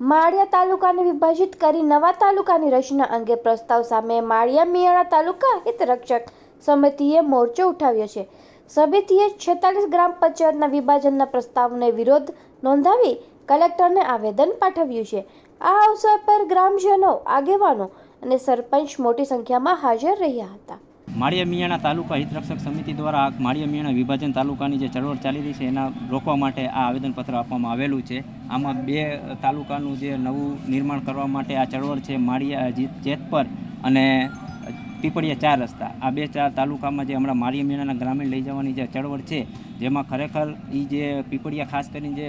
માળિયા તાલુકાને વિભાજિત કરી નવા તાલુકાની રચના અંગે પ્રસ્તાવ સામે માળિયા મિયાણા તાલુકા હિતરક્ષક સમિતિએ મોરચો ઉઠાવ્યો છે. સમિતિએ છેતાલીસ ગ્રામ પંચાયતના વિભાજનના પ્રસ્તાવને વિરોધ નોંધાવી કલેક્ટરને આવેદન પાઠવ્યું છે. આ અવસર પર ગ્રામજનો, આગેવાનો અને સરપંચ મોટી સંખ્યામાં હાજર રહ્યા હતા. માળિયા મિયાણા તાલુકા હિતરક્ષક સમિતિ દ્વારા માળિયા મિયાણા વિભાજન તાલુકાની જે ચળવળ ચાલી રહી છે, એના રોકવા માટે આ આવેદનપત્ર આપવામાં આવેલું છે. આમાં બે તાલુકાનું જે નવું નિર્માણ કરવા માટે આ ચળવળ છે, માળિયા જેતપર અને પીપળિયા ચાર રસ્તા. આ બે ચાર તાલુકામાં જે હમણાં માળિયા મિયાણાના ગ્રામીણ લઈ જવાની જે ચળવળ છે, જેમાં ખરેખર એ જે પીપળિયા ખાસ કરીને જે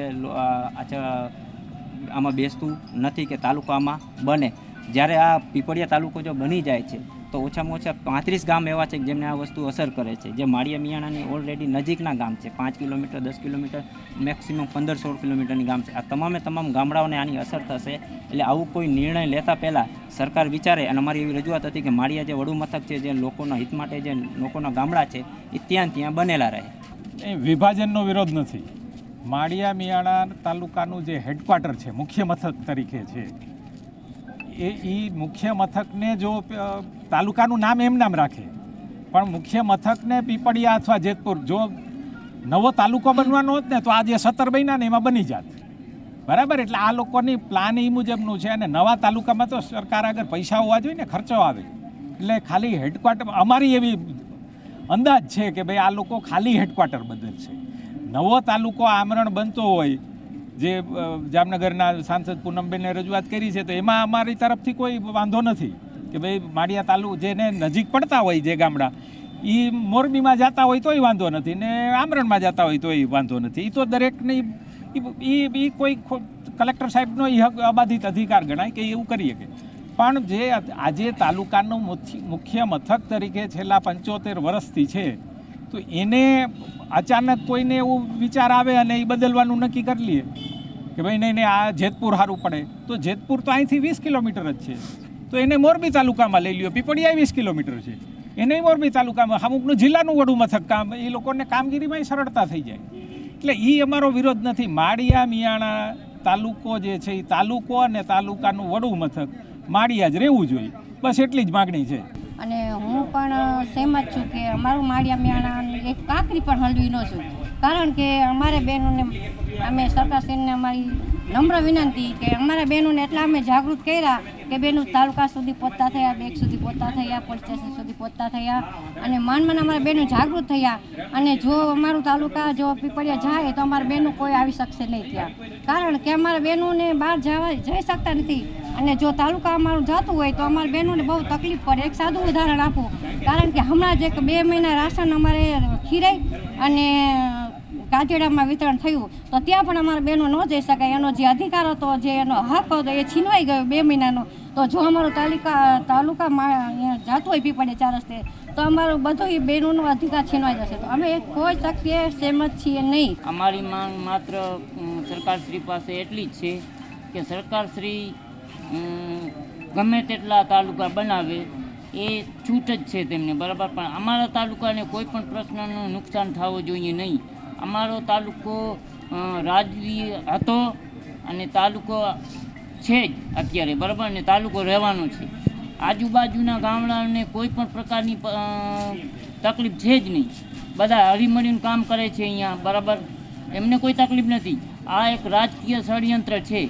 આમાં બેસતું નથી કે તાલુકામાં બને. જ્યારે આ પીપળિયા તાલુકો જો બની જાય છે તો ઓછામાં ઓછા પાંત્રીસ ગામ એવા છે જેમને આ વસ્તુ અસર કરે છે. જે માળિયા મિયાણાની ઓલરેડી નજીકના ગામ છે. પાંચ કિલોમીટર, દસ કિલોમીટર મેક્સિમમ પંદર સોળ કિલોમીટરની ગામ છે. આ તમામે તમામ ગામડાઓને આની અસર થશે. એટલે આવું કોઈ નિર્ણય લેતા પહેલાં સરકાર વિચારે અને અમારી એવી રજૂઆત હતી કે માળિયા જે વડુ મથક છે, જે લોકોના હિત માટે જે લોકોના ગામડા છે, એ ત્યાં ત્યાં બનેલા રહે. એ વિભાજનનો વિરોધ નથી. માળિયા મિયાણા તાલુકાનું જે હેડક્વાર્ટર છે, મુખ્ય મથક તરીકે છે એ એ મુખ્ય મથકને જો તાલુકાનું નામ એમ નામ રાખે. પણ મુખ્ય મથકને પીપળિયા અથવા જેતપુર, જો નવો તાલુકો બનવાનો હોત ને, તો આજે સત્તર બન્યા ને એમાં બની જાત. બરાબર? એટલે આ લોકોની પ્લાન એ મુજબનું છે અને નવા તાલુકામાં તો સરકાર આગળ પૈસા હોવા જોઈએ ને, ખર્ચો આવે. એટલે ખાલી હેડક્વાર્ટર અમારી એવી અંદાજ છે કે ભાઈ આ લોકો ખાલી હેડક્વાર્ટર બદલશે. નવો તાલુકો આમરણ બનતો હોય જે જામનગરના સાંસદ પૂનમબેને રજૂઆત કરી છે, તો એમાં અમારી તરફથી કોઈ વાંધો નથી કે ભાઈ માળિયા તાલુ જેને નજીક પડતા હોય જે ગામડા એ મોરબીમાં જતા હોય તોય વાંધો નથી ને આમરણમાં જતા હોય તોય વાંધો નથી. એ તો દરેકની એ કોઈ કલેક્ટર સાહેબનો એ હક, અબાધિત અધિકાર ગણાય કે એવું કરી શકે પણ જે આજે તાલુકાનું મુખ્ય- મુખ્ય મથક તરીકે છેલ્લા પંચોતેર વર્ષથી છે, તો એને અચાનક કોઈને એવું વિચાર આવે અને એ બદલવાનું નક્કી કરી લઈએ કે ભાઈ નહીં નહીં, આ જેતપુર સારું પડે. તો જેતપુર તો અહીંથી વીસ કિલોમીટર જ છે. તો એને મોરબી તાલુકામાં લઈ લ્યો. પીપળિયા વીસ કિલોમીટર છે. એને મોરબી તાલુકામાં, અમુકનું જિલ્લાનું વડું મથક કામ, એ લોકોને કામગીરીમાં સરળતા થઈ જાય. એટલે એ અમારો વિરોધ નથી. માળિયા, મિયાણા તાલુકો જે છે એ તાલુકો અને તાલુકાનું વડું મથક માળિયા જ રહેવું જોઈએ. બસ એટલી જ માગણી છે. અને હું પણ સહેમત છું કે અમારું માળિયા મિયાણા એક કાંકરી પણ હલવી ન છું કારણ કે અમારે બહેનોને અમે સરકારશ્રીને અમારી નમ્ર વિનંતી કે અમારા બહેનોને એટલા અમે જાગૃત કર્યા કે બહેનો તાલુકા સુધી પહોંચતા થયા બેગ સુધી પહોંચતા થયા, પોલીસ સ્ટેશન સુધી પહોંચતા થયા અને મન મન અમારા બહેનો જાગૃત થયા. અને જો અમારું તાલુકા, જો પીપળિયા જાય તો અમારા બહેનો કોઈ આવી શકશે નહીં ત્યાં. કારણ કે અમારા બહેનોને બહાર જવા, જઈ શકતા નથી. અને જો તાલુકા અમારું જતું હોય તો અમારા બહેનોને બહુ તકલીફ પડે. એક સાદું ઉદાહરણ આપું. કારણ કે હમણાં જ એક બે મહિના રાશન અમારે ખીરાઈ અને કાજેડામાં વિતરણ થયું, તો ત્યાં પણ અમારા બહેનો ન જઈ શકાય. એનો જે અધિકાર હતો, જે એનો હક હતો, એ છીનવાઈ ગયો બે મહિનાનો. તો જો અમારો તાલુકા, તાલુકામાં જાતું હોય પીપળે ચાર રસ્તે, તો અમારું બધું એ બહેનોનો અધિકાર છીનવાઈ જશે. તો અમે કોઈ શક્ય સહેમત છીએ નહીં. અમારી માંગ માત્ર સરકારશ્રી પાસે એટલી જ છે કે સરકારશ્રી ગમે તેટલા તાલુકા બનાવે, એ છૂટ જ છે તેમને, બરાબર? પણ અમારા તાલુકાને કોઈ પણ પ્રશ્નનું નુકસાન થવું જોઈએ નહીં. અમારો તાલુકો રાજવી હતો અને તાલુકો છે જ અત્યારે, બરાબર? ને તાલુકો રહેવાનો છે. આજુબાજુના ગામડાઓને કોઈ પણ પ્રકારની તકલીફ છે જ નહીં. બધા હળીમળીને કામ કરે છે અહીંયા, બરાબર? એમને કોઈ તકલીફ નથી. આ એક રાજકીય ષડયંત્ર છે.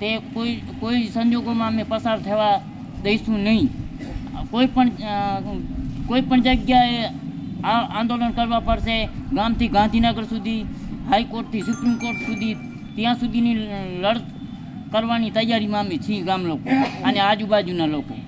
તે કોઈ કોઈ સંજોગોમાં અમે પસાર થવા દઈશું નહીં. કોઈ પણ કોઈ પણ જગ્યાએ આંદોલન કરવા પડશે ગામથી ગાંધીનગર સુધી, હાઈકોર્ટથી સુપ્રીમ કોર્ટ સુધી, ત્યાં સુધીની લડત કરવાની તૈયારીમાં અમે છીએ ગામ લોકો અને આજુબાજુના લોકો.